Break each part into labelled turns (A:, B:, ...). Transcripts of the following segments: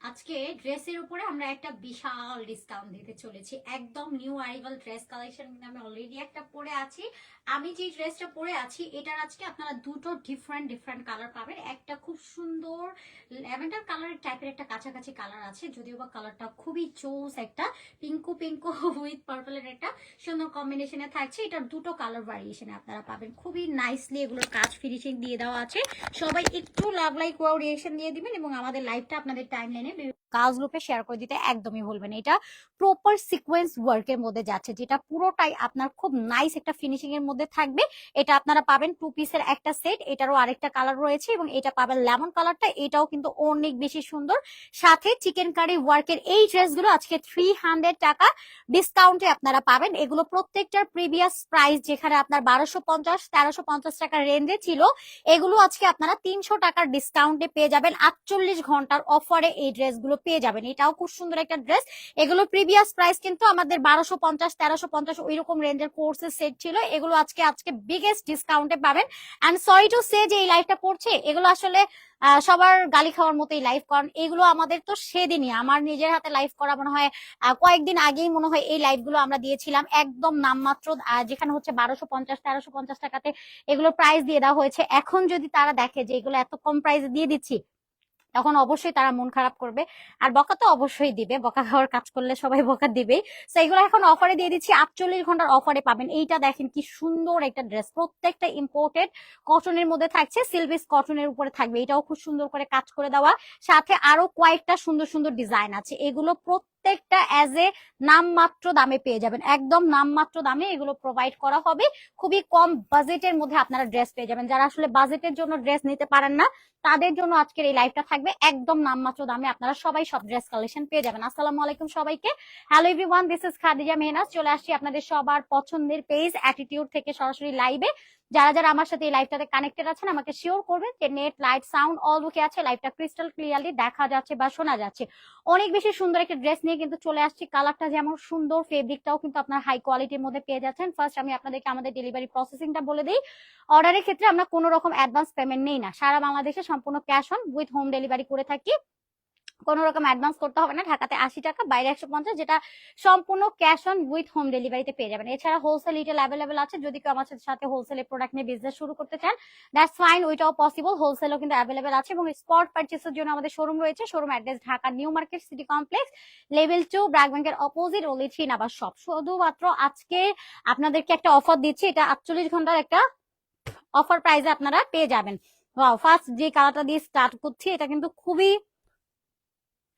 A: আজকে ড্রেসের উপরে আমরা একটা বিশাল ডিসকাউন্ট দিতে চলেছি। একদম নিউ অ্যারাইভাল ড্রেস কালেকশন আমি অলরেডি একটা পরে আছি। আমি যে ড্রেসটা পরে আছি, এটার আজকে আপনারা দুটো ডিফারেন্ট ডিফারেন্ট কালার পাবেন। একটা খুব সুন্দর ল্যাভেন্ডার কালারের টাইপের একটা কাছাকাছি কালার আছে, যদিও বা কালারটা খুবই চোস একটা পিঙ্কু পিঙ্কু উইথ পার্পলের একটা সুন্দর কম্বিনেশনে থাকছে। এটার দুটো কালার ভ্যারিয়েশনে আপনারা পাবেন। খুবই নাইসলি এগুলোর কাজ ফিনিশিং দিয়ে দেওয়া আছে। সবাই একটু লাভ লাইক ওয়াও রিয়েকশন দিয়ে দিবেন এবং আমাদের লাইভটা আপনাদের টাইম লাইনে কাজ গ্রুপে শেয়ার করে দিতে একদমই ভুলবেন এটা প্রপার সিকোয়েন্স ওয়ার্কের মধ্যে যাচ্ছে, যেটা পুরোটাই আপনার খুব নাইস একটা ফিনিশিং এর মধ্যে থাকবে। এটা আপনারা পাবেন টু পিসের একটা সেট এটারও আরেকটা কালার রয়েছে এবং এটা পাবেন লেমন কালারটা এটাও কিন্তু অনেক বেশি সুন্দর। সাথে চিকেন কারি ওয়ার্কের এই ড্রেসগুলো আজকে থ্রি হান্ড্রেড টাকা ডিসকাউন্টে আপনারা পাবেন। এগুলো প্রত্যেকটার প্রিভিয়াস প্রাইস যেখানে আপনার বারোশো পঞ্চাশ, তেরোশো পঞ্চাশ টাকার রেঞ্জে ছিল, এগুলো আজকে আপনারা তিনশো টাকার ডিসকাউন্টে পেয়ে যাবেন। আটচল্লিশ ঘণ্টার অফারে এই ড্রেসগুলো পেয়ে যাবেন। এটাও খুব সুন্দর একটা ড্রেস এগুলো প্রিভিয়াস প্রাইস কিন্তু আমাদের বারোশো পঞ্চাশ, তেরোশো পঞ্চাশ ওই রকম রেঞ্জের কোর্সের সেট ছিল। এগুলো আজকে আজকে বিগেস্ট ডিসকাউন্টে পাবেন। অ্যান্ড সরি টু সে যে এই লাইফটা পড়ছে, এগুলো আসলে সবার গালি খাওয়ার মতোই লাইভ কারণ এগুলো আমাদের তো সেদিনই, আমার নিজের হাতে লাইভ করা মনে হয় কয়েকদিন আগেই মনে হয় এই লাইভগুলো আমরা দিয়েছিলাম। একদম নামমাত্র যেখানে হচ্ছে বারোশো পঞ্চাশ, তেরোশো পঞ্চাশ টাকাতে এগুলোর প্রাইস দিয়ে দেওয়া হয়েছে। এখন যদি তারা দেখে যে এগুলো এত কম প্রাইসে দিয়ে দিচ্ছি তখন অবশ্যই তারা মন খারাপ করবে। আর বকা তো অবশ্যই দিবে। বকা খাওয়ার কাজ করলে সবাই বকা দিবে তো এগুলো এখন অফারে দিয়ে দিচ্ছি। আটচল্লিশ ঘণ্টার অফারে পাবেন। এইটা দেখেন কি সুন্দর একটা ড্রেস প্রত্যেকটা ইম্পোর্টেড কটনের মধ্যে থাকছে। সিলভিস কটনের উপরে থাকবে। এটাও খুব সুন্দর করে কাজ করে দেওয়া। সাথে আরও কয়েকটা সুন্দর সুন্দর ডিজাইন আছে। এগুলো প্রত্যেকটা অ্যাজ এ নামমাত্র দামে পেয়ে যাবেন। একদম নামমাত্র দামে এগুলো প্রোভাইড করা হবে। খুবই কম বাজেটের মধ্যে আপনারা ড্রেস পেয়ে যাবেন। যারা আসলে বাজেটের জন্য ড্রেস নিতে পারেন না, তাদের জন্য আজকের এই লাইভটা থাকবে। একদম নামমাত্র দামে আপনারা সবাই সব ড্রেস কালেকশন পেয়ে যাবেন। আসসালামু আলাইকুম সবাইকে। Hello everyone this is Khadija Mehnaz চলে আসছি আপনাদের সবার পছন্দের পেজ অ্যাটিটিউড থেকে সরাসরি লাইভে যারা যারা আমার সাথে এই লাইভটাতে কানেক্টেড আছেন, আমাকে শিওর করবেন যে net light sound all okay আছে। লাইভটা ক্রিস্টাল ক্লিয়ারলি দেখা যাচ্ছে বা শোনা যাচ্ছে। অনেক বেশি সুন্দর একটা ড্রেস নিয়ে কিন্তু চলে আসছি। কালারটা যেমন সুন্দর ফেব্রিকটাও কিন্তু আপনার হাই কোয়ালিটির মধ্যে পেয়ে যাচ্ছেন। ফার্স্ট আমি আপনাদেরকে আমাদের ডেলিভারি প্রসেসিংটা বলে দিই। অর্ডারের ক্ষেত্রে আমরা কোনো রকম অ্যাডভান্স পেমেন্ট নেই না। সারা বাংলাদেশে সম্পূর্ণ cash on with home delivery করে থাকি। কোনো রকম অ্যাডভান্স করতে হবে না। ঢাকাতে আশি টাকা, বাইরে একশো পঞ্চাশ, যেটা সম্পূর্ণ ক্যাশ অন উইথ হোম ডেলিভারিতে পেয়ে যাবেন। এছাড়া হোলসেল রিটেল অ্যাভেলেবেল আছে। যদি কেউ আমার সাথে হোলসেলের প্রোডাক্ট নিয়ে বিজনেস শুরু করতে চান দ্যাটস ফাইন ওইটাও পসিবল হোলসেলও কিন্তু অ্যাভেলেবেল আছে এবং স্পট পারচেসের জন্য আমাদের শোরুম রয়েছে। Showroom address Dhaka new market city complex level two BRAC ব্যাংকের অপোজিট ওলি থ্রি নাবার শপ শুধুমাত্র আজকে আপনাদেরকে একটা অফার দিচ্ছি। এটা আটচল্লিশ ঘণ্টার একটা অফার প্রাইসে আপনারা পেয়ে যাবেন। ফার্স্ট যে কালারটা দিয়ে স্টার্ট করছি, এটা কিন্তু খুবই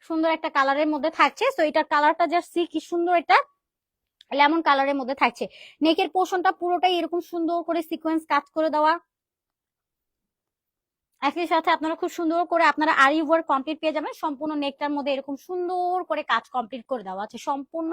A: সুন্দর একটা কালারের মধ্যে থাকছে। তো এটার কালারটা জাস্ট সি কি সুন্দর এটা। লেমন কালারের মধ্যে থাকছে। নেকের পোর্শনটা পুরোটাই এরকম সুন্দর করে সিকোয়েন্স কাজ করে দেওয়া। একই সাথে আপনারা খুব সুন্দর করে আপনারা আরি ওয়ার্ক কমপ্লিট পেয়ে যাবেন। সম্পূর্ণ নেকটার মধ্যে এরকম সুন্দর করে কাজ কমপ্লিট করে দেওয়া আছে। সম্পূর্ণ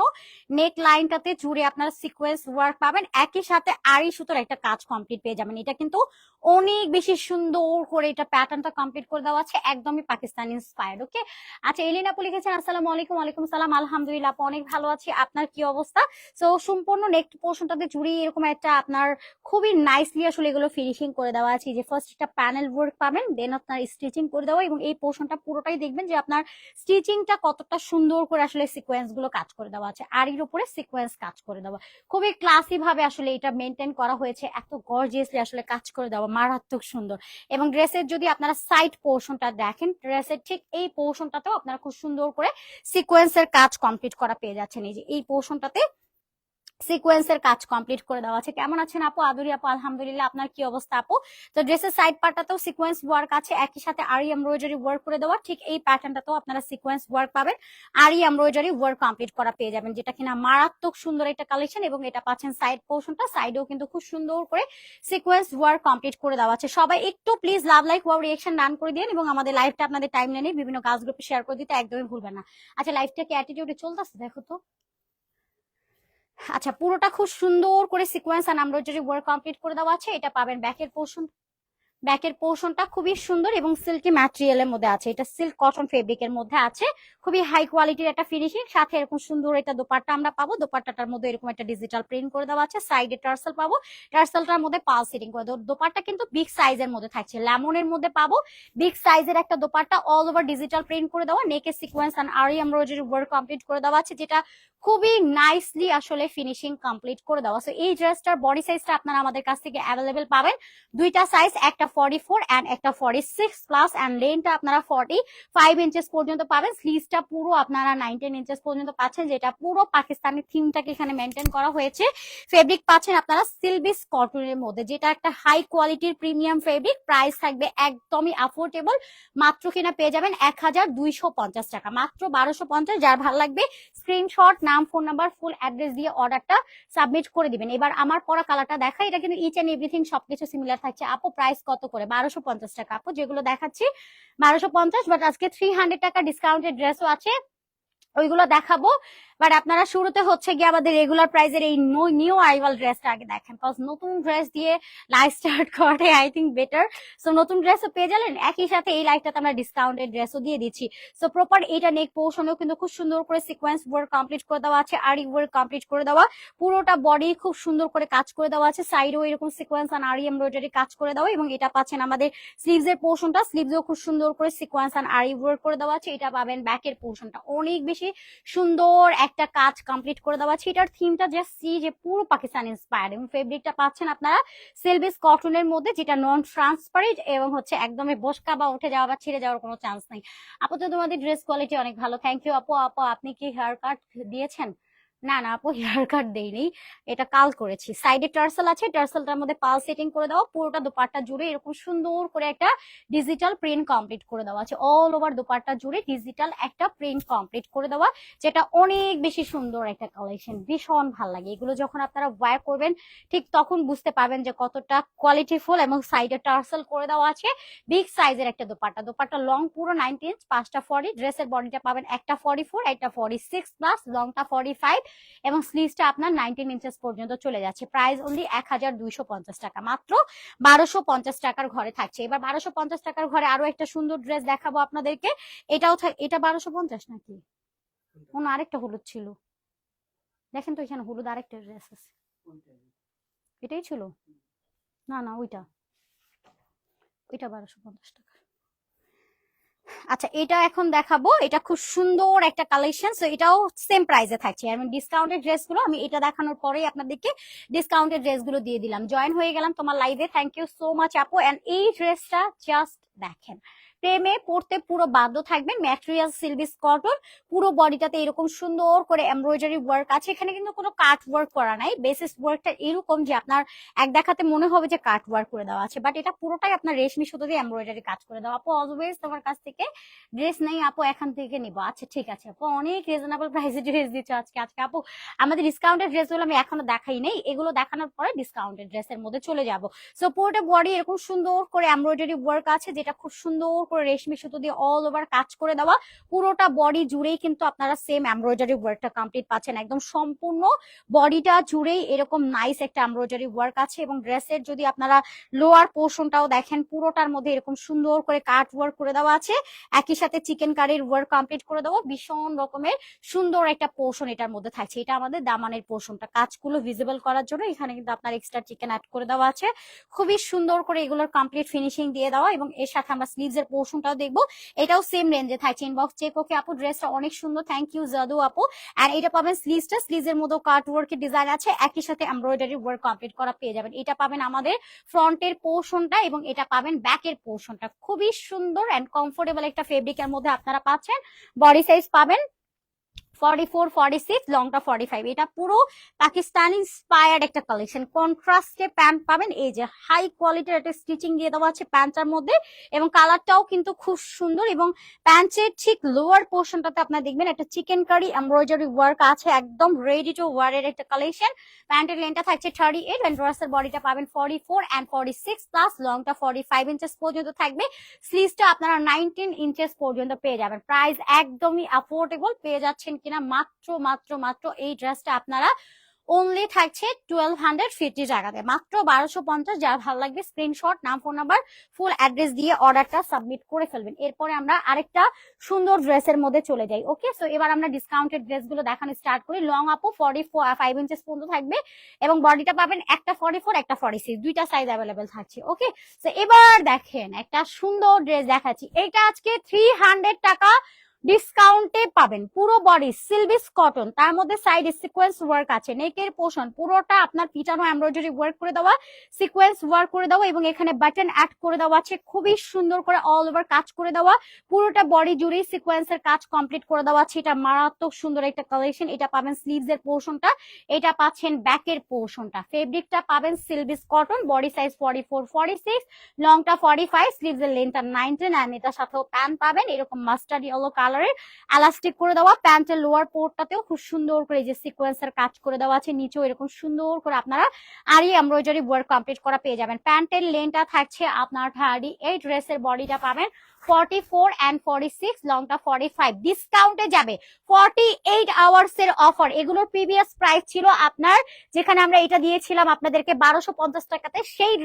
A: নেক লাইনটাতে জুড়ে আপনারা সিকোয়েন্স ওয়ার্ক পাবেন। একই সাথে আরি সুতোর একটা কাজ কমপ্লিট পেয়ে যাবেন। এটা কিন্তু অনেক বেশি সুন্দর করে এটা প্যাটার্নটা কমপ্লিট করে দেওয়া আছে। একদমই পাকিস্তানি ইন্সপায়ার্ড ওকে আচ্ছা এলিনা আপু লিখেছেন, আসসালামু আলাইকুম, ওয়ালাইকুম সালাম আলহামদুলিল্লাহ আপু অনেক ভালো আছি। আপনার কি অবস্থা? সো সম্পূর্ণ নেক পোর্শনটাতে জুড়ে এরকম একটা আপনার খুবই নাইসলি আসলে এগুলো ফিনিশিং করে দেওয়া আছে। যে ফার্স্ট একটা প্যানেল ওয়ার্ক পাবেন দেন আপনার স্টিচিং করে দেওয়া এবং এই পোর্শনটা পুরোটাই দেখবেন যে আপনার স্টিচিংটা কতটা সুন্দর করে আসলে সিকোয়েন্সগুলো কাজ করে দেওয়া আছে আরির উপরে সিকোয়েন্স কাজ করে দেওয়া। খুবই ক্লাসি ভাবে আসলে এটা মেনটেন করা হয়েছে, এত গর্জিয়াসলি আসলে কাজ করে দেওয়া, মারাত্মক সুন্দর। এবং ড্রেসের যদি আপনারা সাইড পোর্শনটা দেখেন, ড্রেসের ঠিক এই পোর্শনটাতেও আপনারা খুব সুন্দর করে সিকোয়েন্সের কাজ কমপ্লিট করা পেয়ে যাচ্ছেন। এই যে এই পোর্শনটাতে সিকোয়েন্সের কাজ কমপ্লিট করে দেওয়া আছে। কেমন আছেন আপু? আদুরি আপু, আলহামদুলিল্লাহ, আপনার কি অবস্থা আপু? তো ড্রেসের সাইড পার্টটাতেও সিকোয়েন্স ওয়ার্ক আছে। একই সাথে আরি এমব্রয়ডারি ওয়ার্ক করে দেওয়া ঠিক এই প্যাটার্নটাতেও আপনারা সিকোয়েন্স ওয়ার্ক পাবেন। আরি এমব্রয়ডারি ওয়ার্ক কমপ্লিট করা পেয়ে যাবেন, যেটা কিনা মারাত্মক সুন্দর একটা কালেকশন এবং এটা পাচ্ছেন সাইড পোর্শনটা সাইডেও কিন্তু খুব সুন্দর করে সিকোয়েন্স ওয়ার্ক কমপ্লিট করে দেওয়া আছে। সবাই একটু please love like wow reaction done করে দিন এবং আমাদের লাইভটা আপনাদের টাইম লাইনে বিভিন্ন কাজ গ্রুপে শেয়ার করে দিতে একদমই ভুলবেন না। আচ্ছা লাইভটা কি অ্যাটিটিউডে চলতেছে? দেখো তো। আচ্ছা পুরোটা খুব সুন্দর করে সিকোয়েন্স আর এমব্রয়ডারি ওয়ার্ক কমপ্লিট করে দেওয়া আছে, এটা পাবেন ব্যাকের পোর্শন ব্যাকের পোর্শনটা খুবই সুন্দর এবং সিল্কি ম্যাটেরিয়ালের মধ্যে আছে। এটা সিল্ক কটন ফেব্রিকের মধ্যে আছে। খুবই হাই কোয়ালিটির একটা ফিনিশিং, সাথে এরকম সুন্দর এটা দোপাট্টা আমরা পাবো। দোপাট্টাটার মধ্যে এরকম একটা ডিজিটাল প্রিন্ট করে দেওয়া আছে। সাইডে টার্সেল পাবো। টার্সেলটার মধ্যে পাল সিটিং করে দেবো। দোপাট্টা কিন্তু বিগ সাইজের মধ্যে থাকছে। লেমনের মধ্যে পাবো। বিগ সাইজের একটা dupatta all over digital print করে দেওয়া। নেকের sequence and aari embroidery work complete করে দেওয়া আছে, যেটা খুবই নাইসলি আসলে ফিনিশিং কমপ্লিট করে দেওয়া। সো এই ড্রেসটার বডি সাইজটা আপনারা আমাদের কাছ থেকে অ্যাভেলেবেল পাবেন। দুইটা সাইজ একটা ফর্টি ফোর একটা ফর্টি সিক্স প্লাস অ্যান্ড লেনটা আপনারা ফর্টি ফাইভ ইঞ্চেস পর্যন্ত পাবেন। স্লিভসটা পুরো আপনারা নাইনটিন ইঞ্চেস পর্যন্ত পাচ্ছেন, যেটা পুরো পাকিস্তানি থিমটাকে এখানে মেনটেন করা হয়েছে। ফেব্রিক পাচ্ছেন আপনারা সিলবিস কটনের মধ্যে, যেটা একটা হাই কোয়ালিটির প্রিমিয়াম ফেব্রিক প্রাইস থাকবে একদমই অ্যাফোর্ডেবল মাত্র কিনা পেয়ে যাবেন এক হাজার দুইশো পঞ্চাশ টাকা। মাত্র বারোশো পঞ্চাশ, যার ভালো লাগবে স্ক্রিনশট নাম ফোন নাম্বার ফুল অ্যাড্রেস দিয়ে অর্ডারটা সাবমিট করে দিবেন। এবার আমার পরা কালারটা দেখা এটা কিন্তু ইচ এন্ড এভরিথিং সবকিছু সিমিলার থাকছে। আপু প্রাইস কত? করে? বারোশো পঞ্চাশ টাকা। আপু, যেগুলো দেখাচ্ছি, বারোশো পঞ্চাশ বাট আজকে থ্রি হান্ড্রেড টাকা ডিসকাউন্টের ড্রেসও আছে। ওইগুলো দেখাবো। বাট আপনারা শুরুতে হচ্ছে গিয়ে আমাদের রেগুলার প্রাইসের এই নিউ আইভাল ড্রেসটা আগে দেখেন কজ নতুন ড্রেস দিয়ে লাইফ স্টার্ট করে আই থিঙ্ক বেটার সো নতুন ড্রেসও পেয়ে যাবেন একই সাথে এই লাইফটাতে আমরা ডিসকাউন্টেড ড্রেসও দিয়ে দিচ্ছি। সো প্রপার এটা নেক পোর্শনেও কিন্তু খুব সুন্দর করে সিকোয়েন্স ওয়ার্ক কমপ্লিট করে দেওয়া আছে আরি ওয়ার্ক কমপ্লিট করে দেওয়া। পুরোটা বডি খুব সুন্দর করে কাজ করে দেওয়া আছে সাইডেও এরকম সিকোয়েন্স আর আরি এমব্রয়ডারি কাজ করে দেওয়া, এবং এটা পাচ্ছেন আমাদের স্লিভস এর পোর্শনটা স্লিভসও খুব সুন্দর করে সিকোয়েন্স আর আরি ওয়ার্ক করে দেওয়া আছে, এটা পাবেন ব্যাকের পোর্শনটা অনেক বেশি সুন্দর একটা কাজ কমপ্লিট করে দেওয়া আছে। এটার থিমটা জাস্ট সি যে পুরো পাকিস্তান ইন্সপায়ার্ড এবং ফেব্রিকটা পাচ্ছেন আপনারা সেলভিস কটনের মধ্যে, যেটা নন ট্রান্সপারেন্ট এবং হচ্ছে একদমই বসকা বা উঠে যাওয়া বা ছিঁড়ে যাওয়ার কোনো চান্স নেই। আপাতত তোমাদের ড্রেস কোয়ালিটি অনেক ভালো। থ্যাংক ইউ আপু। আপু, আপনি কি হেয়ার কাট দিয়েছেন? না না আপু, হেয়ার কাট দেইনি। এটা কাল করেছি। সাইডে টার্সেল আছে, টার্সেলটার মধ্যে পাল সেটিং করে দেওয়া পুরোটা দোপাট্টা জুড়ে এরকম সুন্দর করে একটা ডিজিটাল প্রিন্ট কমপ্লিট করে দেওয়া আছে। অল ওভার দোপাট্টা জুড়ে ডিজিটাল একটা প্রিন্ট কমপ্লিট করে দেওয়া, যেটা অনেক বেশি সুন্দর একটা কালেকশন ভীষণ ভালো লাগে। এগুলো যখন আপনারা ওয়্যার করবেন, ঠিক তখন বুঝতে পারবেন যে কতটা কোয়ালিটিফুল এবং সাইডে টার্সেল করে দেওয়া আছে। বিগ সাইজের একটা দোপাট্টা। দোপাট্টা লং পুরো নাইনটি ইঞ্চ পাঁচটা ফরি ড্রেসের বডিটা পাবেন একটা ফর্টি ফোর একটা ফর্টি সিক্স প্লাস লংটা ফর্টি ফাইভ এবং স্লিভসটা আপনার নাইনটিন ইঞ্চেস পর্যন্ত চলে যাচ্ছে। প্রাইস অনলি এক হাজার দুইশো পঞ্চাশ টাকা। মাত্র বারোশো পঞ্চাশ টাকার ঘরে থাকছে। এবার বারোশো পঞ্চাশ টাকার ঘরে আরও একটা সুন্দর ড্রেস দেখাবো আপনাদেরকে। এটাও এটা বারোশো পঞ্চাশ নাকি? অন্য আরেকটা হলুদ ছিল। দেখেন তো এখানে হলুদ আরেকটা ড্রেস আছে। এটাই ছিল? না না, ওইটা। ওইটা বারোশো পঞ্চাশ টাকা। আচ্ছা এটা এখন দেখাবো। এটা খুব সুন্দর একটা কালেকশন তো এটাও সেম প্রাইসে থাকছে। আমি ডিসকাউন্টেড ড্রেসগুলো আমি এটা দেখানোর পরেই আপনাদেরকে ডিসকাউন্টেড ড্রেসগুলো দিয়ে দিলাম। জয়েন হয়ে গেলাম তোমার লাইভে থ্যাংক ইউ সো মাচ আপু। এন্ড এই ড্রেসটা জাস্ট দেখেন। প্রেমে পড়তে পুরো বাধ্য থাকবেন ম্যাটেরিয়াল সিলভিস কটন পুরো বডিটাতে এরকম সুন্দর করে এমব্রয়ডারি ওয়ার্ক আছে। এখানে কিন্তু কোনো কাট ওয়ার্ক করা নাই। বেসিস ওয়ার্কটা এরকম যে আপনার এক দেখাতে মনে হবে যে কাট ওয়ার্ক করে দেওয়া আছে। বাট এটা পুরোটাই আপনার রেশমি সুতো দিয়ে এমব্রয়ডারি কাজ করে দেওয়া। আপু অলওয়েজ তোমার কাছ থেকে ড্রেস নেই, আপু, এখান থেকে নিবো। আচ্ছা ঠিক আছে, আপু। অনেক রিজনেবল প্রাইসে ড্রেস দিচ্ছ আজকে। আজকে আপু, আমাদের ডিসকাউন্টেড ড্রেসগুলো আমি এখনও দেখাই নেই। এগুলো দেখানোর পরে ডিসকাউন্টেড ড্রেসের মধ্যে চলে যাব। সো পুরোটা বডি এরকম সুন্দর করে এমব্রয়ডারি ওয়ার্ক আছে, যেটা খুব সুন্দর করে রেশমি সুতো দিয়ে অল ওভার কাজ করে দেওয়া, পুরোটা বডি জুড়েই কিন্তু আপনারা সেম এমব্রয়ডারি ওয়ার্কটা কমপ্লিট পাচ্ছেন। একদম সম্পূর্ণ বডিটা জুড়েই এরকম নাইস একটা এমব্রয়ডারি ওয়ার্ক আছে এবং ড্রেসের যদি আপনারা লোয়ার পোর্শনটাও দেখেন, পুরোটার মধ্যে এরকম সুন্দর করে কাট ওয়ার্ক করে দেওয়া আছে। একই সাথে চিকেন কারির ওয়ার্ক কমপ্লিট করে দেওয়া, ভীষণ রকমের সুন্দর একটা পোর্শন এটার মধ্যে থাকছে। এটা আমাদের দামানের পোর্শনটা কাজগুলো ভিজিবল করার জন্য এখানে কিন্তু আপনার এক্সট্রা চিকেন অ্যাড করে দেওয়া আছে। খুবই সুন্দর করে এগুলোর কমপ্লিট ফিনিশিং দিয়ে দেওয়া এবং এর সাথে আমরা স্লিভস এর পোর্শনটাও দেখব। এটাও সেম রেঞ্জে থাকছে। ইনবক্স চেক ওকে আপু ড্রেসটা অনেক সুন্দর। থ্যাংক ইউ জাদু আপু। আর এটা পাবেন স্লিজটা স্লিজের মতো কাট ওয়ার্কের ডিজাইন আছে। একই সাথে এমব্রয়ডারি ওয়ার্ক কমপ্লিট করা পেয়ে যাবেন। এটা পাবেন আমাদের ফ্রন্টের পোর্শনটা এবং এটা পাবেন ব্যাকের পোর্শনটা খুবই সুন্দর এন্ড কমফোর্টেবল একটা ফেব্রিকের মধ্যে আপনারা পাচ্ছেন। বডি সাইজ পাবেন ফর্টি ফোর ফর্টি সিক্স লংটা ফর্টি ফাইভ এটা পুরো পাকিস্তানি ইন্সপায়ার্ড একটা কালেকশন প্যান্ট পাবেন, এই যে হাই একটা স্টিচিং দিয়ে দেওয়া আছে মধ্যে, এবং কিন্তু খুব সুন্দর, এবং ঠিক লোয়ার আপনার দেখবেন একটা চিকেন কারি ওয়ার্ক আছে, একদম রেডি টু একটা কালেকশন প্যান্টের থাকছে থার্টি এইট পাবেন four and six plus five inches পর্যন্ত থাকবে। আপনারা নাইনটিন ইঞ্চেস পর্যন্ত পেয়ে যাবেন। প্রাইস একদমই পেয়ে যাচ্ছেন কিনা মাত্র মাত্র মাত্র এই ড্রেসটা আপনারা অনলি থাকছে টুয়েলভ হান্ড্রেড ফিফটি টাকাতে। মাত্র বারোশো পঞ্চাশ, যার ভালো লাগবে স্ক্রিনশট নাম ফোন নাম্বার ফুল অ্যাড্রেস দিয়ে অর্ডারটা সাবমিট করে ফেলবেন। এরপরে আমরা আরেকটা সুন্দর ড্রেসের মধ্যে চলে যাই ওকে সো এবার আমরা ডিসকাউন্টেড ড্রেসগুলো দেখানো স্টার্ট করি। লং আপু ফর্টি ফোর ফাইভ ইঞ্চেস পর্যন্ত থাকবে এবং বডিটা পাবেন একটা ফর্টি ফোর একটা ফর্টি সিক্স দুইটা সাইজ অ্যাভেলেবেল থাকছে ওকে তো এবার দেখেন একটা সুন্দর ড্রেস দেখাচ্ছি। এটা আজকে থ্রি হান্ড্রেড টাকা ডিসকাউন্টে পাবেন। পুরো বডি সিলভিস কটন তার মধ্যে সাইড সিকোয়েন্স ওয়ার্ক আছে। নেকের পোষণ পুরোটা আপনার পিটানো এমব্রয়ডারি ওয়ার্ক করে দেওয়া সিকোয়েন্স ওয়ার্ক করে দেওয়া এবং এখানে বাটন অ্যাড করে দেওয়া আছে। খুবই সুন্দর করে অল ওভার কাজ করে দেওয়া। পুরোটা বডি জুড়েই সিকোয়েন্সের কাজ কমপ্লিট করে দেওয়া আছে। এটা মারাত্মক সুন্দর একটা কালেকশন এটা পাবেন স্লিভস এর পোর্শনটা এটা পাচ্ছেন ব্যাকের পোর্শনটা ফেব্রিকটা পাবেন সিলভিস cotton body size forty four forty six লংটা forty five sleeves এর লেন্থটা নাইনটিন অ্যান্ড এটার সাথেও প্যান্ট পাবেন। এরকম মাস্টার্ড ইয়েলো কালারের এলাস্টিক করে দেওয়া প্যান্টের লোয়ার পোর্টটাতেও খুব সুন্দর করে যে সিকোয়েন্সের কাজ করে দেওয়া আছে। নিচেও এরকম সুন্দর করে আপনারা আরই এমব্রয়ডারি ওয়ার্ক কমপ্লিট করা পেয়ে যাবেন। প্যান্টের লেনটা থাকছে আপনার থার্টি এই ড্রেসের বডিটা পাবেন। Forty four and six five যাবে। এইট আওয়ার্স এর অফার এগুলোর প্রাইস ছিল আপনার, যেখানে আমরা এটা দিয়েছিলাম আপনাদেরকে বারোশো পঞ্চাশ টাকাতে। সেই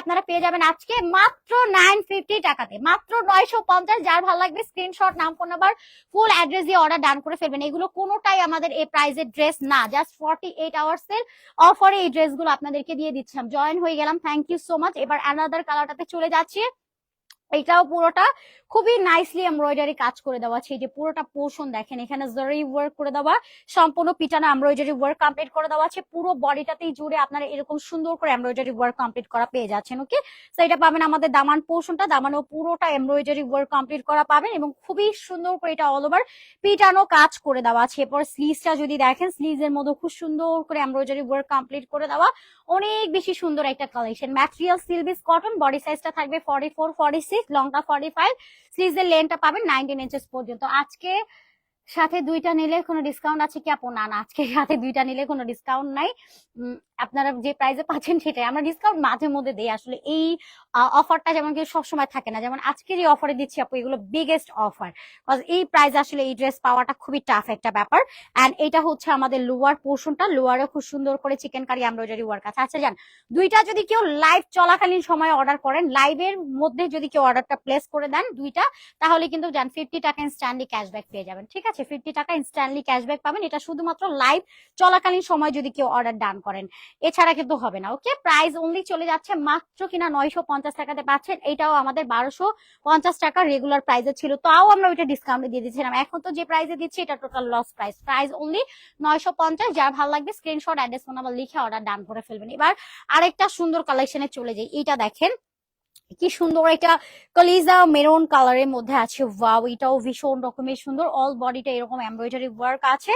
A: আপনারা পেয়ে যাবেন আজকে মাত্র নাইন ফিফটি টাকাতে। মাত্র নয়শো পঞ্চাশ, যার ভালো লাগবে স্ক্রিনশট নাম ফোন নাম্বার ফুল অ্যাড্রেস দিয়ে অর্ডার ডান করে ফেলবেন। এগুলো কোনোটাই আমাদের এই প্রাইজের ড্রেস না। জাস্ট ফর্টি এইট আওয়ার্স এর অফারে এই ড্রেসগুলো আপনাদেরকে দিয়ে দিচ্ছিলাম জয়েন হয়ে গেলাম। থ্যাংক ইউ সো মাচ এবার অ্যানাদার কালারটাতে চলে যাচ্ছি। এটাও পুরোটা খুবই নাইসলি এমব্রয়ডারি কাজ করে দেওয়া আছে। এই যে পুরোটা পোর্শন দেখেন, এখানে জারি ওয়ার্ক করে দেওয়া, সম্পূর্ণ পিটানো এমব্রয়ডারি ওয়ার্ক কমপ্লিট করে দেওয়া আছে। পুরো বডিটাতেই জুড়ে আপনারা এরকম সুন্দর করে এমব্রয়ডারি ওয়ার্ক কমপ্লিট করা পেয়ে যাচ্ছেন ওকে তো এটা পাবেন আমাদের দামান পোর্শনটা দামানো পুরোটা এমব্রয়ডারি ওয়ার্ক কমপ্লিট করা পাবেন এবং খুবই সুন্দর করে এটা অল ওভার পিটানো কাজ করে দেওয়া আছে। এরপর স্লিভসটা যদি দেখেন স্লিভস এর মধ্যে খুব সুন্দর করে এমব্রয়ডারি ওয়ার্ক কমপ্লিট করে দেওয়া। অনেক বেশি সুন্দর একটা কালেকশন ম্যাটেরিয়াল সিলভিস কটন বডি সাইজটা থাকবে ফর্টি ফোর ফর্টি সিক্স লংটা ফর্টি ফাইভ স্লিভস লেনটা পাবেন নাইনটিন ইঞ্চেস পর্যন্ত। আজকে সাথে দুইটা নিলে কোনো ডিসকাউন্ট আছে কি আপু? না না, আজকে সাথে দুইটা নিলে কোনো ডিসকাউন্ট নাই। আপনারা যে প্রাইসে পাচ্ছেন সেটাই। আমরা ডিসকাউন্ট মাঝে মধ্যে দেই। আসলে এই অফারটা যেমন কি সবসময় থাকে না, যেমন আজকের এই অফারে দিচ্ছি আপু, এগুলো বিগেস্ট অফার এই প্রাইজ আসলে এই ড্রেস পাওয়াটা খুবই টাফ একটা ব্যাপার। অ্যান্ড এটা হচ্ছে আমাদের লোয়ার পোর্শনটা লোয়ারে খুব সুন্দর করে চিকেন কারি এমব্রয়ডারি ওয়ার্ক আছে। আচ্ছা যান দুইটা যদি কেউ লাইভ চলাকালীন সময় অর্ডার করেন লাইভের মধ্যে যদি কেউ অর্ডারটা প্লেস করে দেন দুইটা, তাহলে কিন্তু যান ফিফটি টাকা ইনস্ট্যান্টলি ক্যাশব্যাক পেয়ে যাবেন। ঠিক আছে? ফিফটি টাকা ইনস্ট্যান্টলি ক্যাশব্যাক পাবেন। এটা শুধুমাত্র লাইভ চলাকালীন সময় যদি কেউ অর্ডার ডান করেন। এছাড়া কিন্তু হবে না ওকে প্রাইস অনলি চলে যাচ্ছে মাত্র কিনা নয়শো পঞ্চাশ টাকাতে পাচ্ছেন। এটাও আমাদের বারোশো পঞ্চাশ টাকা রেগুলার প্রাইসে ছিল। তাও আমরা ওইটা ডিসকাউন্টে দিয়ে দিচ্ছিলাম এখন তো যে প্রাইসে দিচ্ছি, এটা total loss price price only নয়শো পঞ্চাশ। যার ভালো লাগবে স্ক্রিনশট অ্যাড্রেস ফোন নাম্বার লিখে অর্ডার ডান করে ফেলবেন। এবার আরেকটা সুন্দর কালেকশনে চলে যাই। এটা দেখেন কি সুন্দর একটা কলিজা মেরুন কালারের মধ্যে আছে। ওয়াও এটাও ভীষণ রকমের সুন্দর। অল বডিটা এরকম এমব্রয়ডারি ওয়ার্ক আছে।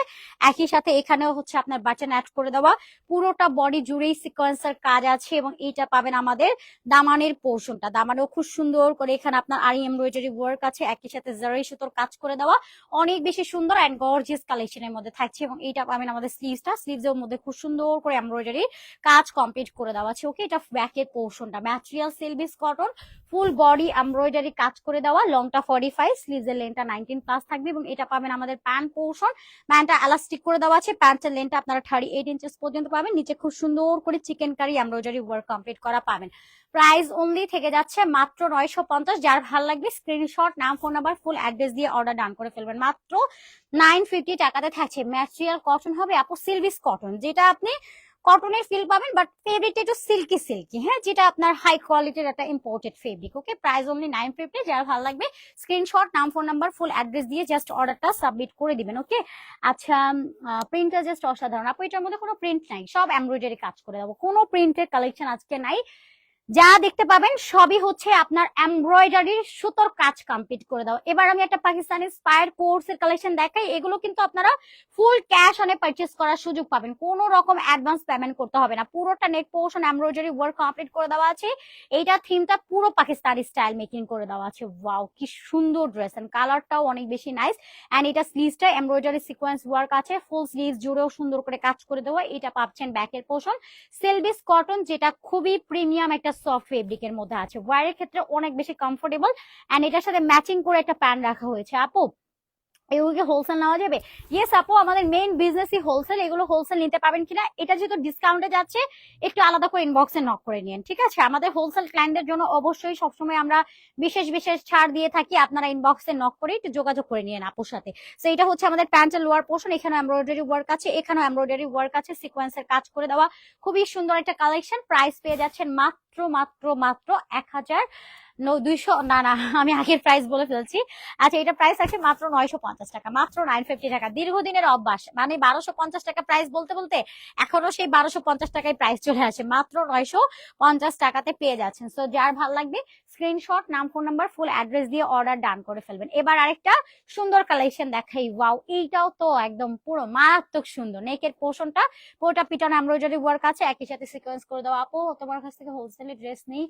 A: একই সাথে এখানেও হচ্ছে আপনার বাটন অ্যাড করে দেওয়া। পুরোটা বডি জুড়েই সিকোয়েন্সের কাজ আছে এবং এইটা পাবেন আমাদের দামানের পোর্শনটা দামানেও খুব সুন্দর করে এখানে আপনার আরি এমব্রয়ডারি ওয়ার্ক আছে। একই সাথে জারি সুতোর কাজ করে দেওয়া। অনেক বেশি সুন্দর অ্যান্ড গর্জিয়াস কালেকশনের মধ্যে থাকছে এবং এইটা পাবেন আমাদের স্লিভসটা স্লিভসের মধ্যে খুব সুন্দর করে এমব্রয়ডারি কাজ কমপ্লিট করে দেওয়া আছে। ওকে এটা ব্যাকের পোর্শনটা material সিলভিস cotton full body embroidery কাজ করে দেওয়া লংটা ফর্টি ফাইভ স্লিভস লেনটা নাইনটিন প্লাস থাকবে এবং এটা পাবেন আমাদের প্যান্ট পোর্শন প্যান্টটা এলাস্টিক করে দেওয়া আছে প্যান্টের লেনটা আপনারা থার্টি এইট ইঞ্চেস পর্যন্ত পাবেন, নিচে খুব সুন্দর করে chikankari embroidery work complete করা পাবেন। প্রাইস অনলি থেকে যাচ্ছে মাত্র নয়শো পঞ্চাশ, যার ভালো লাগবে স্ক্রিনশট নাম ফোন নাম্বার ফুল অ্যাড্রেস দিয়ে অর্ডার ডান করে ফেলবেন। মাত্র নাইন ফিফটি টাকাতে থাকছে। ম্যাটেরিয়াল কটন হবে, আপু সিলভিস কটন যেটা আপনি কটনের ফিল পাবেন বাট ফেব্রিকটা একটু সিল্কি সিল্কি হ্যাঁ? যেটা আপনার হাই কোয়ালিটির একটা imported fabric okay price only nine fifty যার ভালো লাগবে স্ক্রিনশট নাম ফোন নাম্বার ফুল অ্যাড্রেস দিয়ে জাস্ট অর্ডারটা সাবমিট করে দিবেন ওকে আচ্ছা প্রিন্টটা জাস্ট অসাধারণ। আপু, এটার মধ্যে কোনো প্রিন্ট নাই, সব এমব্রয়ডারি কাজ করে দেবো, কোনো প্রিন্টের কালেকশন আজকে নাই। যা দেখতে পাবেন সবই হচ্ছে আপনার এমব্রয়ডারির সুতোর কাজ কমপ্লিট করে দাও এবার আমি একটা পাকিস্তানি স্পায়ার কোর্স এর কালেকশন দেখাই। এগুলো কিন্তু আপনারা ফুল ক্যাশ অনে পারচেস করার সুযোগ পাবেন। কোনো রকম অ্যাডভান্স পেমেন্ট করতে হবে না। পুরোটা neck portion embroidery work complete করে দেওয়া আছে। এইটা থিমটা পুরো পাকিস্তানি স্টাইল মেকিং করে দেওয়া আছে। ওয়াও কি সুন্দর ড্রেস এন্ড কালারটাও অনেক বেশি নাইস এন্ড এটা স্লিভসটা এমব্রয়ডারি সিকোয়েন্স ওয়ার্ক আছে। ফুল স্লিভ জুড়েও সুন্দর করে কাজ করে দেওয়া। এটা পাচ্ছেন ব্যাকের পোর্শন সেলভিস কটন যেটা খুবই প্রিমিয়াম একটা সফট ফেব্রিকের মধ্যে আছে। ওয়ারের ক্ষেত্রে অনেক বেশি কমফোর্টেবল এন্ড এটার সাথে ম্যাচিং করে একটা প্যান রাখা হয়েছে। আপু
B: এগুলো কি হোলসেল নেওয়া যাবে? ইয়েস আপু, আমাদের মেইন বিজনেসই হোলসেল এগুলো হোলসেল নিতে পারবেন কিনা? এটা যেহেতু ডিসকাউন্টে যাচ্ছে, একটু আলাদা করে ইনবক্সে নক করে নিন ঠিক আছে? আমাদের হোলসেল ক্লায়েন্টদের জন্য অবশ্যই সবসময় আমরা বিশেষ বিশেষ ছাড় দিয়ে থাকি। আপনারা ইনবক্সে নক করে একটু যোগাযোগ করে নিন আপুর সাথে। তো এটা হচ্ছে আমাদের প্যান্টের লোয়ার পোর্শন এখানে এমব্রয়ডারি ওয়ার্ক আছে, এখানেও এমব্রয়ডারি ওয়ার্ক আছে সিকোয়েন্সের কাজ করে দেওয়া। খুবই সুন্দর একটা কালেকশন প্রাইস পেয়ে যাচ্ছেন মাত্র মাত্র মাত্র এক হাজার দুইশো, না না, আমি আগের প্রাইস বলে ফেলছি। আচ্ছা এটা প্রাইস আছে মাত্র নয়শো পঞ্চাশ টাকা, মাত্র নাইন ফিফটি টাকা। দীর্ঘদিনের অভ্যাস মানে বারোশো পঞ্চাশ টাকা প্রাইস বলতে বলতে এখনও সেই বারোশো পঞ্চাশ টাকায় প্রাইস চলে আসে। মাত্র নয়শো পঞ্চাশ টাকাতে পেয়ে যাচ্ছেন। সো যার ভালো লাগবে স্ক্রিনশট নাম ফোন নাম্বার ফুল অ্যাড্রেস দিয়ে অর্ডার ডান করে ফেলবেন। এবার আরেকটা সুন্দর কালেকশন দেখাই। ওয়াও এইটাও তো একদম পুরো মারাত্মক সুন্দর। নেকের পোর্শনটা পুরোটা পিটন এমব্রয়ডারি ওয়ার্ক আছে। একই সাথে সিকোয়েন্স করে দাও আপু। তোমার কাছ থেকে হোলসেলে ড্রেস নেই।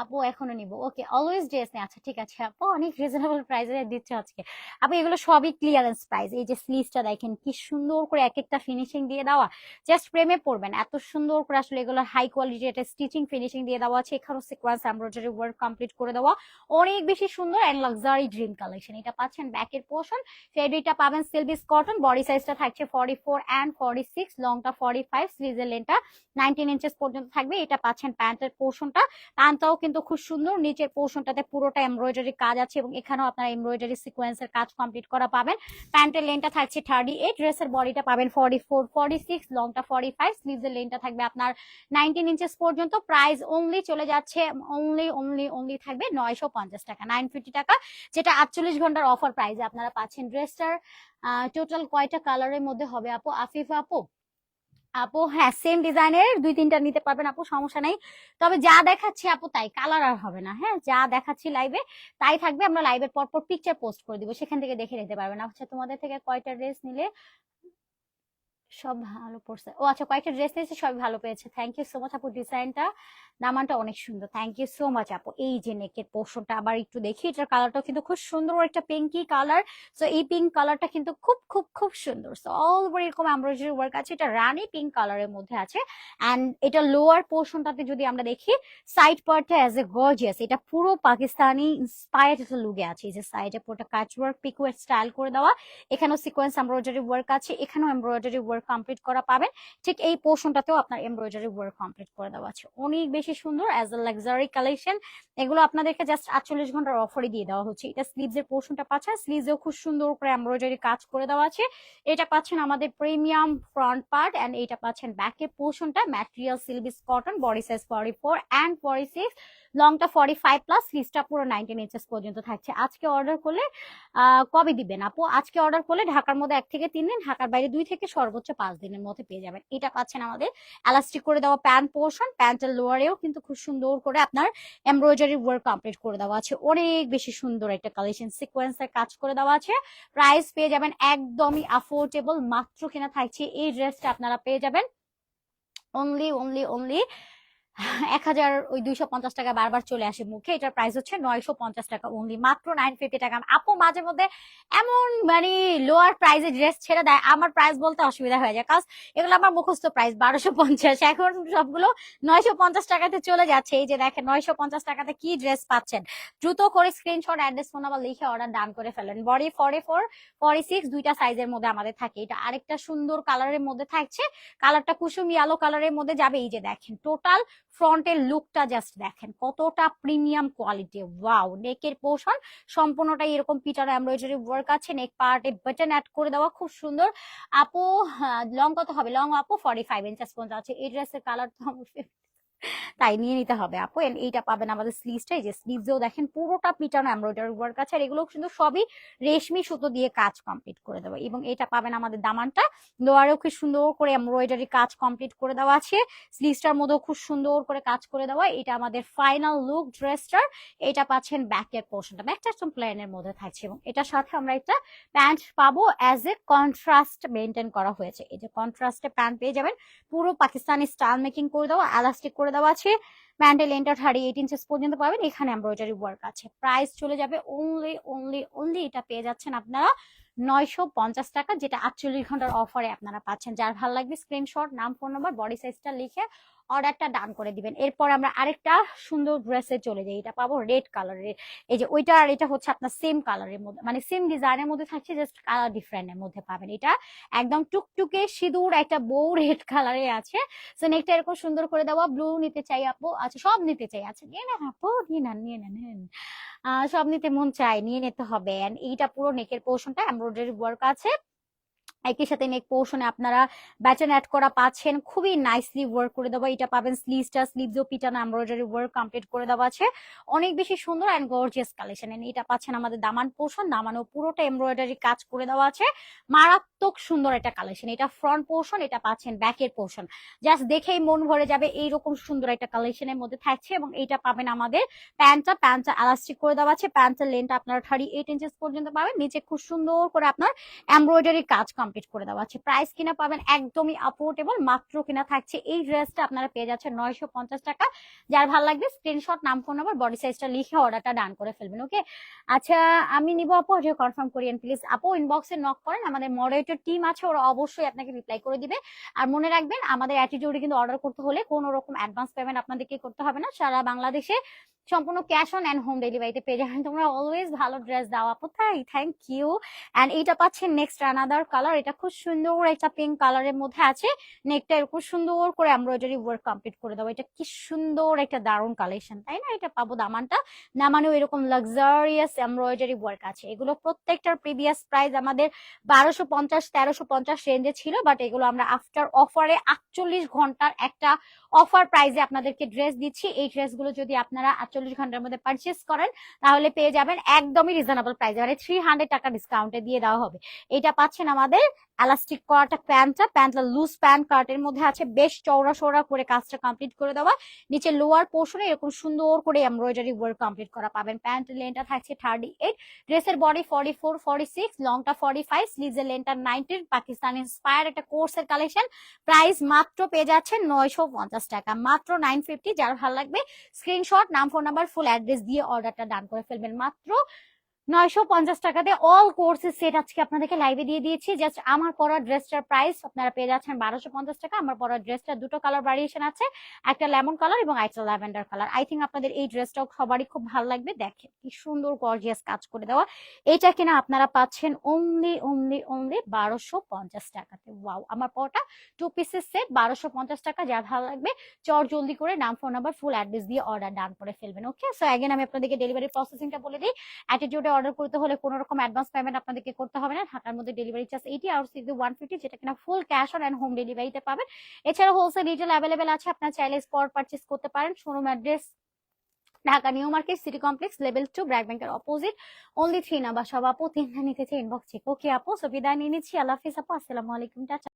B: আপু এখনও নিবো। ওকে অলওয়েজ ড্রেস নেই। আচ্ছা ঠিক আছে আপু। অনেক রিজনেবল প্রাইসে দিচ্ছে আজকে। আপু, এগুলো সবই ক্লিয়ারেন্স প্রাইস এই যে স্লিভসটা দেখেন, কি সুন্দর করে এক একটা ফিনিশিং দিয়ে দেওয়া। জাস্ট প্রেমে পড়বেন এত সুন্দর করে আসলে এগুলো হাই কোয়ালিটি একটা স্টিচিং ফিনিশিং দিয়ে দেওয়া আছে। এখানেও সিকোয়েন্স এমব্রয়ডারি ওয়ার্ক কমপ্লিট করে দেওয়া। অনেক বেশি সুন্দর অ্যান্ড লাক্সারি ড্রিম কালেকশন এটা পাচ্ছেন ব্যাকের পোর্শন ফেব্রিকটা পাবেন সিলভিস কটন বডি সাইজটা থাকছে forty four and forty six লংটা forty five স্লিভের লেনটা নাইনটিন ইঞ্চেস পর্যন্ত থাকবে। এটা পাচ্ছেন প্যান্টের পোর্শনটা প্যান্টটাও কিন্তু খুব সুন্দর। নিচের পোর্শনটাতে পুরোটা এমব্রয়ডারি কাজ আছে এবং এখানেও আপনারা এমব্রয়ডারি সিকোয়েন্সের কাজ কমপ্লিট করা পাবেন। প্যান্টের লেনটা থাকছে থার্টি এইট ড্রেসের বডিটা পাবেন ফর্টি ফোর ফর্টি সিক্স লংটা ফর্টি ফাইভ স্লিভের লেনটা থাকবে আপনার নাইনটিন ইঞ্চেস পর্যন্ত। প্রাইস অনলি চলে যাচ্ছে অনলি অনলি অনলি থাকবে নয়শো পঞ্চাশ টাকা নাইন ফিফটি টাকা, যেটা আটচল্লিশ ঘণ্টার অফার প্রাইসে আপনারা পাচ্ছেন। ড্রেসটার টোটাল কয়টা কালারের মধ্যে হবে আপু? আফিফা আপু? আপু হ্যাঁ সেম ডিজাইনের দুই তিনটা নিতে পারবেন আপু, সমস্যা নেই। তবে যা দেখাচ্ছি আপু, তাই কালার আর হবে না হ্যাঁ? যা দেখাচ্ছি লাইভে তাই থাকবে। আমরা লাইভের পর পর পিকচার পোস্ট করে দিব, সেখান থেকে দেখে নিতে পারবেন। আচ্ছা তোমাদের থেকে কয়টা ড্রেস নিলে সব ভালো পড়ছে ও আচ্ছা কয়েকটা ড্রেস নিয়েছে সব ভালো পেয়েছে। থ্যাংক ইউ সো মাচ আপু ডিজাইনটা নামানটা অনেক সুন্দর। থ্যাংক ইউ সো মাচ আপু। এই যে নেকের পোর্শনটা আবার একটু দেখি, এটার কালারটাও কিন্তু খুব সুন্দর একটা পিঙ্কি কালার সো এই পিঙ্ক কালারটা কিন্তু খুব খুব খুব সুন্দর। সো অল ওভার এরকম এমব্রয়ডারি ওয়ার্ক আছে, এটা রানি পিঙ্ক কালারের মধ্যে আছে। অ্যান্ড এটা লোয়ার পোর্শনটাতে যদি আমরা দেখি সাইড পার্টটা অ্যাজ এ গর্জিয়াস এটা পুরো পাকিস্তানি ইন্সপায়ার্ড একটা লুকে আছে। এই যে সাইডে পুরোটা কাচ ওয়ার্ক পিকুয়ের স্টাইল করে দেওয়া। এখানেও সিকোয়েন্স এমব্রয়ডারি ওয়ার্ক আছে, এখানেও এমব্রয়ডারি ওয়ার্ক কমপ্লিট করা পাবেন। ঠিক এই পোর্শনটাতেও আপনার এমব্রয়ডারি ওয়ার্ক কমপ্লিট করে দেওয়া আছে। অনেক বেশি সুন্দর অ্যাজ এ লাক্সারি কালেকশন এগুলো আপনাদেরকে জাস্ট আটচল্লিশ ঘণ্টার অফারে দিয়ে দেওয়া হচ্ছে। এটা স্লিভস এর পোর্শনটা পাচ্ছেন স্লিভসেও খুব সুন্দর করে এমব্রয়ডারি কাজ করে দেওয়া আছে। এটা পাচ্ছেন আমাদের প্রিমিয়াম ফ্রন্ট পার্ট অ্যান্ড এটা পাচ্ছেন ব্যাকের পোর্শনটা material সিলভিস cotton body size forty four and forty six লংটা forty five plus স্লিভসটা পুরো নাইনটিন ইঞ্চেস পর্যন্ত থাকছে। আজকে অর্ডার করলে কবে দিবেন আপু? আজকে অর্ডার করলে ঢাকার মধ্যে এক থেকে তিন দিন, ঢাকার বাইরে দুই থেকে সর্বোচ্চ পাঁচ দিনের মধ্যে পেয়ে যাবেন। এটা পাচ্ছেন আমাদের এলাস্টিক করে দেওয়া প্যান্ট পোর্শন। প্যান্টের লোয়ারেও কিন্তু খুব সুন্দর করে আপনার এমব্রয়ডারি ওয়ার্ক কমপ্লিট করে দেওয়া আছে। অনেক বেশি সুন্দর একটা কালেকশন সিকোয়েন্সের কাজ করে দেওয়া আছে। প্রাইস পেয়ে যাবেন একদমই অ্যাফোর্ডেবল মাত্র কিনা থাকছে এই ড্রেসটা আপনারা পেয়ে যাবেন। অনলি অনলি অনলি এক হাজার ওই দুইশো পঞ্চাশ টাকা বারবার চলে আসে মুখে। এটার প্রাইস হচ্ছে নয়শো পঞ্চাশ টাকা অনলি মাত্র নাইন ফিফটি টাকা। আপু, মাঝে মধ্যে এমন মানে লোয়ার প্রাইসে ড্রেস ছেড়ে দেয়, আমার প্রাইস বলতে অসুবিধা হয়ে যায়। কাজ এগুলো আমার মুখস্থ প্রাইস বারোশো পঞ্চাশ। এখন সবগুলো নয়শো পঞ্চাশ টাকাতে চলে যাচ্ছে। এই যে দেখেন, নয়শো পঞ্চাশ টাকাতে কি ড্রেস পাচ্ছেন? দ্রুত করে স্ক্রিনশট অ্যাড্রেস ফোন আবার লিখে অর্ডার ডান করে ফেলেন। Body forty four forty six দুইটা সাইজের মধ্যে আমাদের থাকে। এটা আরেকটা সুন্দর কালারের মধ্যে থাকছে। কালারটা কুসুম ইয়েলো কালারের মধ্যে যাবে। এই যে দেখেন টোটাল ফ্রন্টের লুকটা জাস্ট দেখেন, কতটা প্রিমিয়াম কোয়ালিটি ওয়াও নেকের পোর্শন সম্পূর্ণটাই এরকম পিটার এমব্রয়ডারি ওয়ার্ক আছে নেক পার্টে বাটন অ্যাড করে দেওয়া, খুব সুন্দর। আপু লং কত হবে? লং আপু ফর্টি ফাইভ ইঞ্চেস পর্যন্ত আছে। এই ড্রেসের কালার তো আমার তাই নিয়ে নিতে হবে, আপু। And এইটা পাবেন আমাদের স্লিভসটা এই যে স্লিভসেও দেখেন পুরোটা পিটানো এমব্রয়ডারি ওয়ার্ক আছে, আর এগুলো কিন্তু সবই রেশমি সুতো দিয়ে কাজ কমপ্লিট করে দেওয়া এবং এটা পাবেন আমাদের দামানটা, লোয়ারেও খুব সুন্দর করে এমব্রয়ডারি কাজ কমপ্লিট করে দেওয়া আছে স্লিভসটার মধ্যেও খুব সুন্দর করে কাজ করে দেওয়া, এটা আমাদের ফাইনাল লুক ড্রেসটার এটা পাচ্ছেন ব্যাকের পোর্শনটা ব্যাকটা একদম প্লেনের মধ্যে থাকছে। এবং এটার সাথে আমরা একটা প্যান্ট পাবো অ্যাজ এ কন্ট্রাস্ট মেনটেন করা হয়েছে। এই যে কন্ট্রাস্টে প্যান্ট পেয়ে যাবেন, পুরো পাকিস্তানি স্টাইল মেকিং করে দেওয়া এলাস্টিক করে দেওয়া আছে। প্যান্টের লেনটা থার্টি এইট ইঞ্চেস পর্যন্ত পাবেন। এখানে এমব্রয়ডারি ওয়ার্ক আছে। প্রাইস চলে যাবে অনলি অনলি অনলি এটা পেয়ে যাচ্ছেন আপনারা নয়শো পঞ্চাশ টাকা, যেটা আটচল্লিশ ঘণ্টার অফারে আপনারা পাচ্ছেন। যার ভালো লাগবে স্ক্রিনশট নাম ফোন নাম্বার বডি সাইজটা লিখে অর্ডারটা ডান করে দিবেন। এরপর আমরা আরেকটা সুন্দর ড্রেসে চলে যাই। এটা পাবো রেড কালারের এই যে ওইটা আর এটা হচ্ছে আপনার সেম কালারের মধ্যে মানে সেম ডিজাইনের মধ্যে থাকছে জাস্ট কালার ডিফারেন্টের মধ্যে পাবেন। এটা একদম টুকটুকে সিঁদুর একটা বউ রেড কালারে আছে। সো নেকটা এরকম সুন্দর করে দেওয়া ব্লু নিতে চাই আপু আচ্ছা সব নিতে চাই। আচ্ছা নিয়ে নেন আপু, নিয়ে নেন নিয়ে নেন। সব নিতে মন চায়, নিয়ে নিতে হবে। And এইটা পুরো নেকের পোর্শনটা এমব্রয়ডারি ওয়ার্ক আছে। একই সাথে নেক পোর্শনে আপনারা ব্যাটন অ্যাড করা পাচ্ছেন। খুবই নাইসলি ওয়ার্ক করে দেওয়া। এটা পাবেন স্লিভসটা স্লিভসও পিটানো এমব্রয়ডারি ওয়ার্ক কমপ্লিট করে দেওয়া আছে। অনেক বেশি সুন্দর অ্যান্ড গর্জিয়াস কালেকশন এটা পাচ্ছেন আমাদের দামান পোর্শন দামানও পুরোটা এমব্রয়ডারি কাজ করে দেওয়া আছে। মারাত্মক সুন্দর একটা কালেকশন এটা ফ্রন্ট পোর্শন এটা পাচ্ছেন ব্যাকের পোর্শন জাস্ট দেখেই মন ভরে যাবে এইরকম সুন্দর একটা কালেকশনের মধ্যে থাকছে এবং এটা পাবেন আমাদের প্যান্টটা প্যান্টটা এলাস্টিক করে দেওয়া আছে। প্যান্টের লেন্থ আপনারা থার্টি এইট ইঞ্চেস পর্যন্ত পাবেন। নিচে খুব সুন্দর করে আপনার এমব্রয়ডারি কাজ কমপ্লিট করে দেওয়া আছে। প্রাইস কিনা পাবেন একদমই অ্যাফোর্ডেবল মাত্র কিনা থাকছে এই ড্রেসটা আপনারা পেয়ে যাচ্ছেন নয়শো পঞ্চাশ টাকা। যার ভালো লাগবে স্ক্রিনশট নাম ফোন নাম্বার বডি সাইজটা লিখে অর্ডারটা ডান করে ফেলবেন ওকে আচ্ছা আমি নিব আপু যে কনফার্ম করিয়েন প্লিজ আপু ইনবক্সে নক করেন, আমাদের মডারেটর টিম আছে, ওরা অবশ্যই আপনাকে রিপ্লাই করে দিবে। আর মনে রাখবেন, আমাদের অ্যাটিটিউডে কিন্তু অর্ডার করতে হলে কোনো রকম অ্যাডভান্স পেমেন্ট আপনাদেরকে করতে হবে না। সারা বাংলাদেশে সম্পূর্ণ ক্যাশ অন অ্যান্ড হোম ডেলিভারিতে পেয়ে যাবেন। তোমরা অলওয়েজ ভালো ড্রেস দাও আপু। তাই থ্যাংক ইউ অ্যান্ড এইটা পাচ্ছেন নেক্সট আনাদার কালার এটা খুব সুন্দর একটা পিঙ্ক কালারের মধ্যে আছে। নেকটা এরকম সুন্দর করে এমব্রয়ডারি ওয়ার্ক কমপ্লিট করে দেবো। এটা কি সুন্দর একটা দারুণ কালেকশন তাই না? এটা পাবো দামানটা। নামানেও এরকম লাক্সারিয়াস এমব্রয়ডারি ওয়ার্ক আছে। এগুলো প্রত্যেকটার প্রিভিয়াস প্রাইস আমাদের বারোশো পঞ্চাশ, তেরোশো পঞ্চাশ রেঞ্জে ছিল বাট এগুলো আমরা আফটার অফারে আটচল্লিশ ঘণ্টার একটা অফার প্রাইসে আপনাদেরকে ড্রেস দিচ্ছি। এই ড্রেসগুলো যদি আপনারা আটচল্লিশ ঘণ্টার মধ্যে পারচেস করেন, তাহলে পেয়ে যাবেন একদমই রিজনেবল প্রাইস মানে থ্রি হান্ড্রেড টাকা ডিসকাউন্টে দিয়ে দেওয়া হবে। এটা পাচ্ছেন আমাদের এলাস্টিক করাটা প্যান্টটা প্যান্টটা লুজ প্যান্ট কার্টের মধ্যে আছে, বেশ চওড়া চওড়া করে কাজটা কমপ্লিট করে দেওয়া। নিচে লোয়ার পোর্শনে এরকম সুন্দর করে এমব্রয়ডারি ওয়ার্ক কমপ্লিট করা পাবেন। প্যান্ট লেনটা থাকছে থার্টি এইট ড্রেসের body forty four forty six লংটা forty five স্লিভসের লেনটা নাইনটিন পাকিস্তান ইন্সপায়ার একটা কোর্সের কালেকশন প্রাইস মাত্র পেয়ে যাচ্ছে নয়শো পঞ্চাশ টাকা। মাত্র নাইন ফিফটি যার ভালো লাগবে স্ক্রিনশট নাম ফোন নাম্বার ফুল অ্যাড্রেস দিয়ে অর্ডারটা ডান করে ফেলবেন। মাত্র নয়শো পঞ্চাশ টাকাতে অল কোর্সের সেট আজকে আপনাদেরকে লাইভে দিয়ে দিয়েছি। জাস্ট আমার পরা ড্রেসটার প্রাইস আপনারা পেয়ে যাচ্ছেন বারোশো পঞ্চাশ টাকা। আমার পরা ড্রেসটা দুটো কালার ভ্যারিয়েশন আছে, একটা লেমন কালার এবং একটা ল্যাভেন্ডার কালার আই থিঙ্ক আপনাদের এই ড্রেসটাও সবারই খুব ভালো লাগবে। দেখেন কি সুন্দর গর্জিয়াস কাজ করে দেওয়া। এটা কিনা আপনারা পাচ্ছেন অনলি অনলি অনলি বারোশো পঞ্চাশ টাকাতে। ওয়াও আমার পরটা টু পিসের সেট বারোশো পঞ্চাশ টাকা, যা ভালো লাগবে। চট জলদি করে নাম ফোন নাম্বার ফুল অ্যাড্রেস দিয়ে অর্ডার ডান করে ফেলবেন ওকে সো অ্যাগেন আমি আপনাদেরকে ডেলিভারি প্রসেসিংটা বলে দিই। অ্যাটিটিউডে অর্ডার করতে হলে কোনো রকম অ্যাডভান্স পেমেন্ট আপনাদেরকে করতে হবে না। ঢাকার মধ্যে ডেলিভারি চার্জ এইটি আর সিক্সটি ওয়ান ফিফটি যেটা কিনা full cash on and home ডেলিভারিতে পাবেন। এছাড়া হোলসেল রিটেল অ্যাভেলেবেল আছে, আপনার চাইলে স্পট পারচেস করতে পারেন। Showroom address Dhaka new market city complex level two BRAC ব্যাংকের অপোজিট অনলি থ্রি নাম্বার সব আপু, তিনটা নিতে চাই ইনবক্স চেক ওকে আপু সো বিদায় নিয়ে নিচ্ছি। আল্লাহ হাফিজ, আপু, আসসালামু আলাইকুম, টাটা।